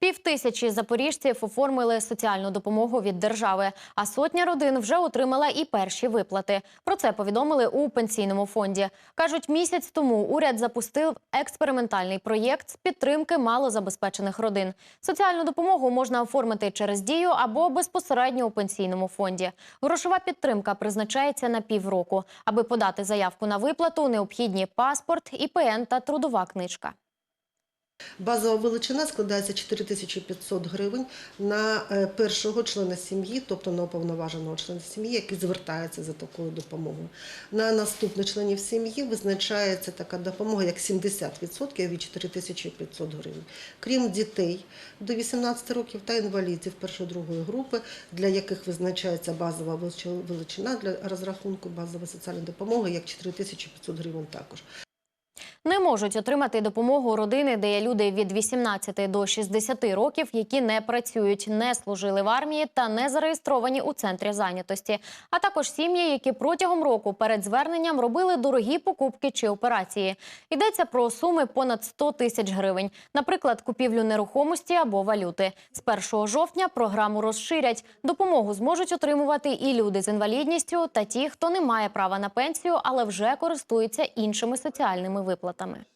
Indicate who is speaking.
Speaker 1: Півтисячі запоріжців оформили соціальну допомогу від держави, а сотня родин вже отримала і перші виплати. Про це повідомили у пенсійному фонді. кажуть, місяць тому уряд запустив експериментальний проєкт з підтримки малозабезпечених родин. Соціальну допомогу можна оформити через дію або безпосередньо у пенсійному фонді. Грошова підтримка призначається на півроку. Аби подати заявку на виплату, необхідні паспорт, ІПН та трудова книжка.
Speaker 2: Базова величина складається 4500 гривень на е, першого члена сім'ї, тобто на уповноваженого члена сім'ї, який звертається за такою допомогою. На наступних членів сім'ї визначається така допомога як 70% від 4500 гривень. Крім дітей до 18 років та інвалідів першої-другої групи, для яких визначається базова величина для розрахунку базової соціальної допомоги, як 4500 гривень також.
Speaker 1: Не можуть отримати допомогу родини, де є люди від 18 до 60 років, які не працюють, не служили в армії та не зареєстровані у центрі зайнятості. А також сім'ї, які протягом року перед зверненням робили дорогі покупки чи операції. Йдеться про суми понад 100 тисяч гривень, наприклад, купівлю нерухомості або валюти. З 1 жовтня програму розширять. Допомогу зможуть отримувати і люди з інвалідністю, та ті, хто не має права на пенсію, але вже користуються іншими соціальними виплатами. пилотами.